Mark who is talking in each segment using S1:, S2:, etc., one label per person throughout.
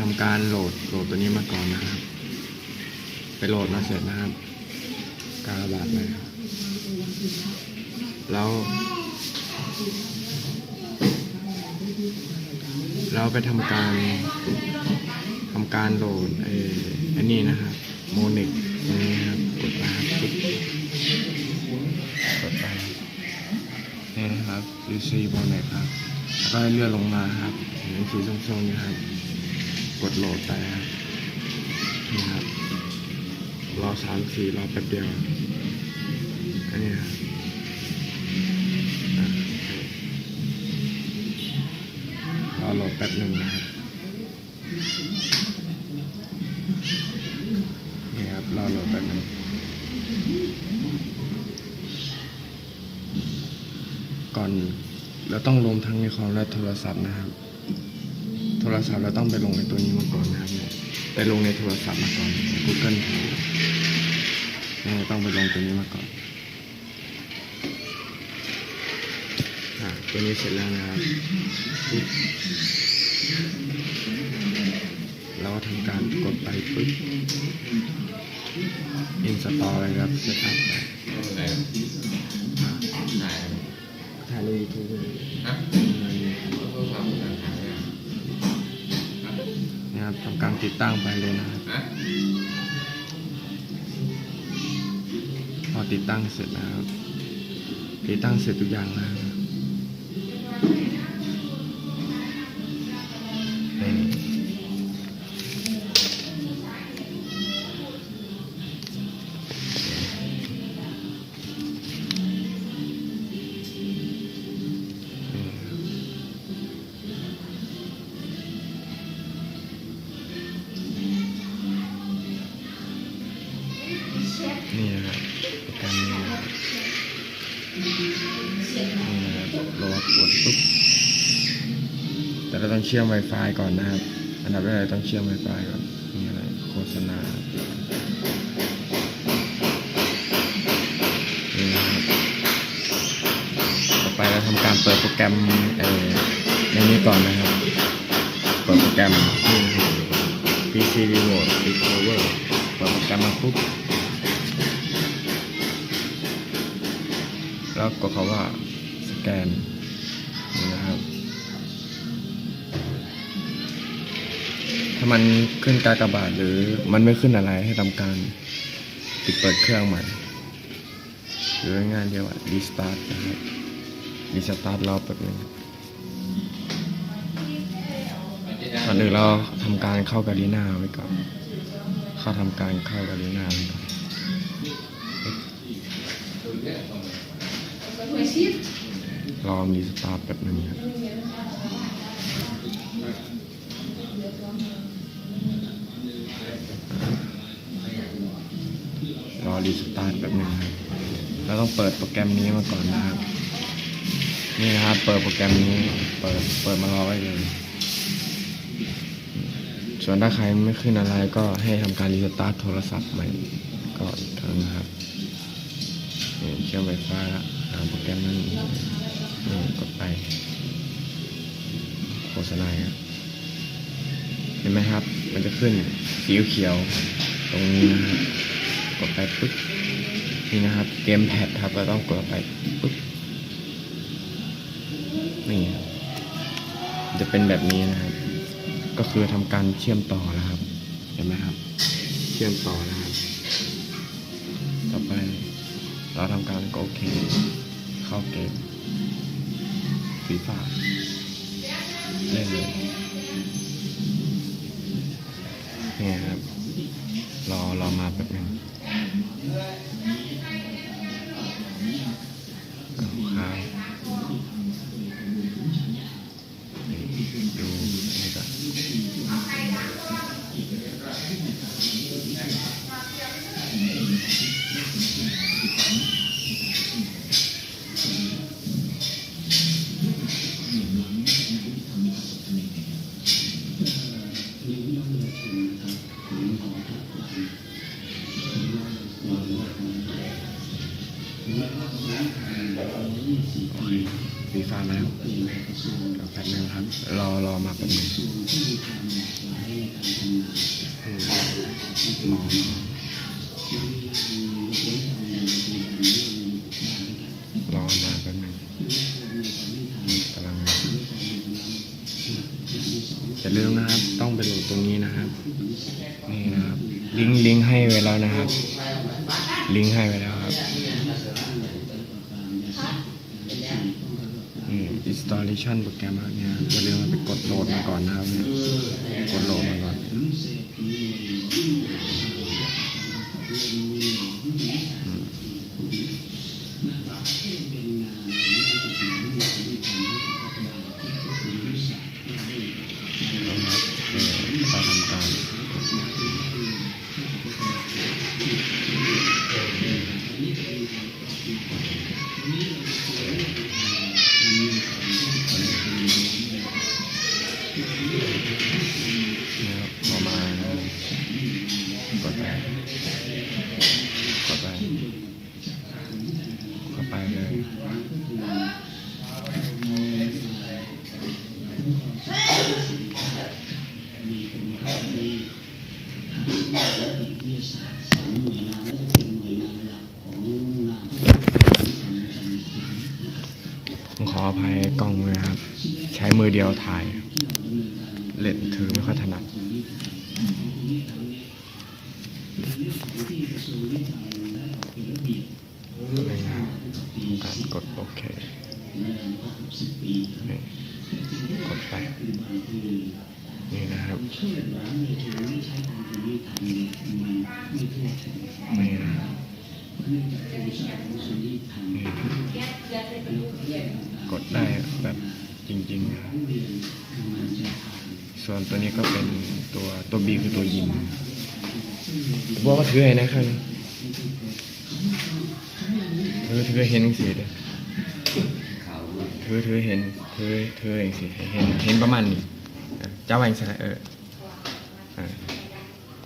S1: ทำการโหลดโหลดตัวนี้มาก่อนนะครับ ไปโหลดมาเสร็จนะครับ กากบาทเลยครับ แล้วเราไปทำการทำการโหลดไอ้อันนี้นะครับ โมนิกตรงนี้นะครับกดไปครับกดไปนี่นะครับ receive โมนิกครับก็เลื่อนลงมาครับเห็นสีส้มๆนะครับ กดโหลดไปครับนี่ครับรอสามสี่รอแป๊บเดียวอันนี้ครับอะรอโหลดแป๊บหนึ่งนะครับนี่ครับรอโหลดแป๊บหนึ่งก่อนเราต้องลงทั้งในคอมและโทรศัพท์นะครับ ทรศัพท์เราต้องไปลงในตัวนี้มาก่อนนะครับเนี่ยไปลงในโทรศัพท์มาก่อนใน Google เนี่ยต้องไปลงตัวนี้มาก่อนอะตัวนี้เสร็จแล้วนะครับปึ๊บเราก็ทำการกดไปปึ๊บอินสตอลเลยครับเซตอัพไป
S2: ไหน
S1: อะ
S2: ไหน
S1: ถ่ายในยูทูบ
S2: ฮะโทรศัพท์การถ่ายเนี่ย
S1: นะครับ ทำการติดตั้งไปเลยนะครับพอติดตั้งเสร็จนะครับติดตั้งเสร็จทุกอย่างแล้ว นี่นะครับโปรแกรมนี้นะครับนี่นะครับโหลดกดปุ๊บแต่เราต้องเชื่อม Wi-Fi ก่อนนะครับ อันดับแรกต้องเชื่อม Wi-Fi ก่อนนี่อะไรโฆษณานี่นะครับต่อไปเราทำการเปิดโปรแกรมเอ่อในนี้ก่อนนะครับ เปิดโปรแกรมนี่ครับ PC Remote Recover เปิดโปรแกรมมาปุ๊บ แล้วก็เขาว่าสแกนนี่นะครับ ถ้ามันขึ้นกากบาทหรือมันไม่ขึ้นอะไรให้ทำการปิดเปิดเครื่องใหม่ หรือง่ายเรียกว่า restart นะครับ restart รอบแป๊บนึงก่อนอื่นเราทำการเข้ากาลีนาไว้ก่อน เข้าทำการเข้ากาลีนาไว้ก่อน รอมีสตาร์ทแบบนึ่งครับรอรีสตาร์ทแบบนึงครับเราต้องเปิดโปรแกรมนี้มาก่อนนะครับ นี่นะครับเปิดโปรแกรมนี้ เปิดเปิดมารอไว้เลย ส่วนถ้าใครไม่ขึ้นอะไรก็ให้ทำการรีสตาร์ทโทรศัพท์ใหม่ก่อนครั้งนะครับเชื่อมไฟฟ้าแล้ว หาโปรแกรมนั้นกดไป โฆษณาครับเห็นไหมครับ มันจะขึ้นสีเขียว ตรงนี้นะครับกดไปปึ๊บนี่นะครับเกมแพดครับเราต้องกดไปปึ๊บนี่จะเป็นแบบนี้นะครับ ก็คือทำการเชื่อมต่อแล้วครับ เห็นไหมครับ เชื่อมต่อแล้วครับ ต่อไป เราทำการกดโอเค เข้าเกมฟีฟ่าเล่นเลยนี่ครับ รอรอมาแป๊บนึง รอแป๊บนึงครับ รอรอมาแป๊บนึงมรอรอมาแป๊บนึงกำลังมาอย่าลืมนะครับ ต้องไปโหลดตรงนี้นะครับ นี่นะครับ ลิงก์ลิงก์ให้ไว้แล้วนะครับ ลิงก์ให้ไว้แล้วครับ อืม ชั่นโปรแกรมครับเนี่ยอย่าลืมไปกดโหลดมาก่อนนะครับกดโหลดมาก่อน กดไปกดไปเลยผมขออภัยกล้องด้วยนะครับ ใช้มือเดียวถ่าย เล่นถือไม่ค่อยถนัดนี่นะครับการก ดโอเคนี่กดไปนี่นะครับนี่นะครับนี่กดได้แบบจริงๆนะครับส่วนตัวนี้ก็เป็นตัวตัว B คือตัวยิงบอกว่าถือไอ้นะครับถือถือเห็นสิเด้อ ถือถือเห็นถือถือเองสิเห็นเห็นประมาณนี้เออเจ้าแหวงสายเออเออ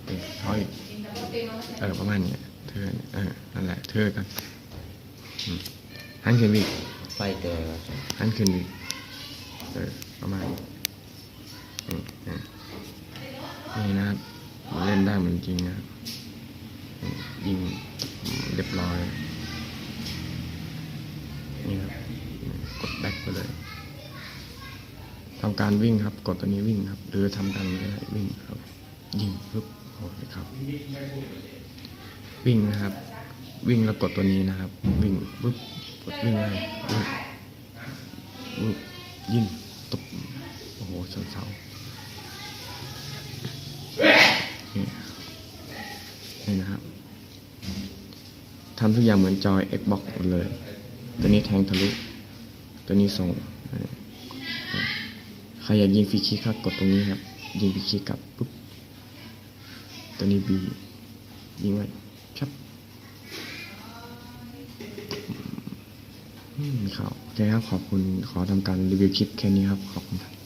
S1: เออเขาอีกเออประมาณนี้เธอเออนั่นแหละเธอกันอืมหันขึ้นอีก
S2: ไฟเกิด
S1: หันขึ้นอีกเออประมาณนี้อืมอืมนี่นะครับเล่นได้เหมือนจริงนะครับอืมยิงเรียบร้อยนี่ครับอืม กดแบ็คไปเลยทำการวิ่งครับ กดตัวนี้วิ่งครับ หรือทำการก็ได้วิ่งครับ ยิงปึ๊บโอ้ยครับ วิ่งนะครับ วิ่งแล้วกดตัวนี้นะครับ วิ่งปึ๊บกดวิ่งเลยปึ๊บปึ๊บยิงตบโอ้โหเสาๆนี่นี่นะครับทำทุกอย่างเหมือนจอย Xbox เลย ตัวนี้แทงทะลุ ตัวนี้ส่งใครอยากยิงฟรีคิกครับกดตรงนี้ครับ ยิงฟรีคิกกลับปุ๊บตัวนี้บียิงไว้ชับอืมครับโอเคครับขอบคุณขอทำการรีวิวคลิปแค่นี้ครับ ขอบคุณครับ